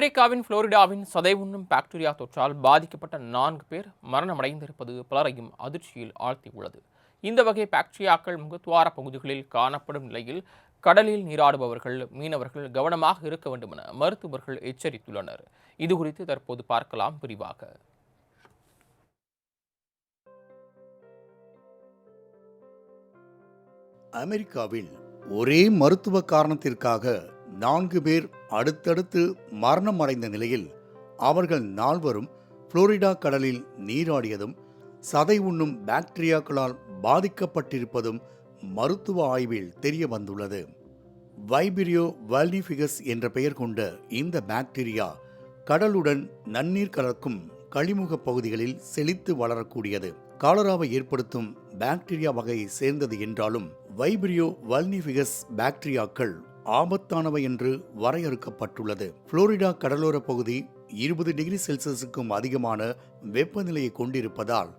அமெரிக்காவின் புளோரிடாவின் சதை உண்ணும் பாக்டீரியா தொற்றால் பாதிக்கப்பட்ட நான்கு பேர் மரணமடைந்திருப்பது பலரையும் அதிர்ச்சியில் ஆழ்த்தியுள்ளது. இந்த வகை பாக்டீரியாக்கள் முகத்துவார பகுதிகளில் காணப்படும் நிலையில் கடலில் நீராடுபவர்கள் மீனவர்கள் கவனமாக இருக்க வேண்டும் என மருத்துவர்கள் எச்சரித்துள்ளனர். இது குறித்து தற்போது பார்க்கலாம் விரிவாக. அமெரிக்காவில் ஒரே மருத்துவ காரணத்திற்காக நான்கு பேர் அடுத்தடுத்து மரணம் அடைந்த நிலையில் அவர்கள் நால்வரும் புளோரிடா கடலில் நீராடியதும் சதை உண்ணும் பாக்டீரியாக்களால் பாதிக்கப்பட்டிருப்பதும் மருத்துவ ஆய்வில் தெரிய வந்துள்ளது வைபிரியோ வால்னிஃபிகஸ் என்ற பெயர் கொண்ட இந்த பாக்டீரியா கடலுடன் நன்னீர் கலக்கும் கழிமுக பகுதிகளில் செழித்து வளரக்கூடியது. காலராவை ஏற்படுத்தும் பாக்டீரியா வகையை சேர்ந்தது என்றாலும் வைபிரியோ வல்னிஃபிகஸ் பாக்டீரியாக்கள் ஆபத்தானவை என்று வரையறுக்கப்பட்டுள்ளது. புளோரிடா கடலோர பகுதி இருபது டிகிரி செல்சியஸுக்கும் அதிகமான வெப்பநிலையை கொண்டிருப்பதால்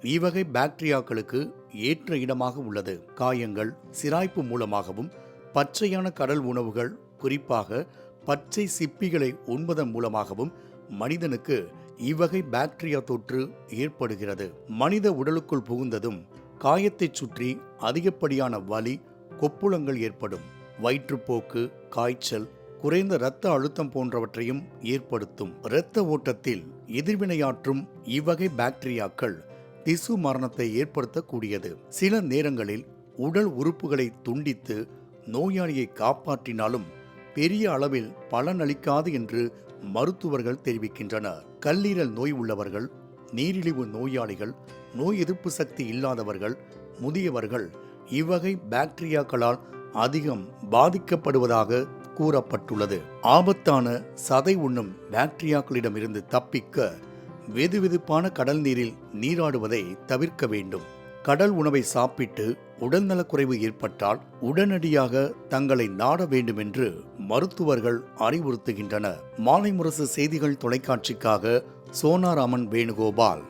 இவ்வகை பாக்டீரியாக்களுக்கு ஏற்ற இடமாக உள்ளது. காயங்கள் சிராய்ப்பு மூலமாகவும் பச்சையான கடல் உணவுகள் குறிப்பாக பச்சை சிப்பிகளை உண்பதன் மூலமாகவும் மனிதனுக்கு இவ்வகை பாக்டீரியா தொற்று ஏற்படுகிறது. மனித உடலுக்குள் புகுந்ததும் காயத்தைச் சுற்றி அதிகப்படியான வலி கொப்புளங்கள் ஏற்படும். வயிற்றுப்போக்கு காய்ச்சல் குறைந்த இரத்த அழுத்தம் போன்றவற்றையும் ஏற்படுத்தும். இரத்த ஓட்டத்தில் எதிர்வினையாற்றும் இவ்வகை பாக்டீரியாக்கள் திசு மரணத்தை ஏற்படுத்தக்கூடியது. சில நேரங்களில் உடல் உறுப்புகளை துண்டித்து நோயாளியை காப்பாற்றினாலும் பெரிய அளவில் பலனளிக்காது என்று மருத்துவர்கள் தெரிவிக்கின்றனர். கல்லீரல் நோய் உள்ளவர்கள் நீரிழிவு நோயாளிகள் நோய் எதிர்ப்பு சக்தி இல்லாதவர்கள் முதியவர்கள் இவ்வகை பாக்டீரியாக்களால் அதிகம் பாதிக்கப்படுவதாக கூறப்பட்டுள்ளது. ஆபத்தான சதை உண்ணும் பாக்டீரியாக்களிடமிருந்து தப்பிக்க வெதுவெதுப்பான கடல் நீரில் நீராடுவதை தவிர்க்க வேண்டும். கடல் உணவை சாப்பிட்டு உடல்நலக்குறைவு ஏற்பட்டால் உடனடியாக தங்களை நாட வேண்டும் என்று மருத்துவர்கள் அறிவுறுத்துகின்றனர். மாலை முரசு செய்திகள் தொலைக்காட்சிக்காக சோனாராமன் வேணுகோபால்.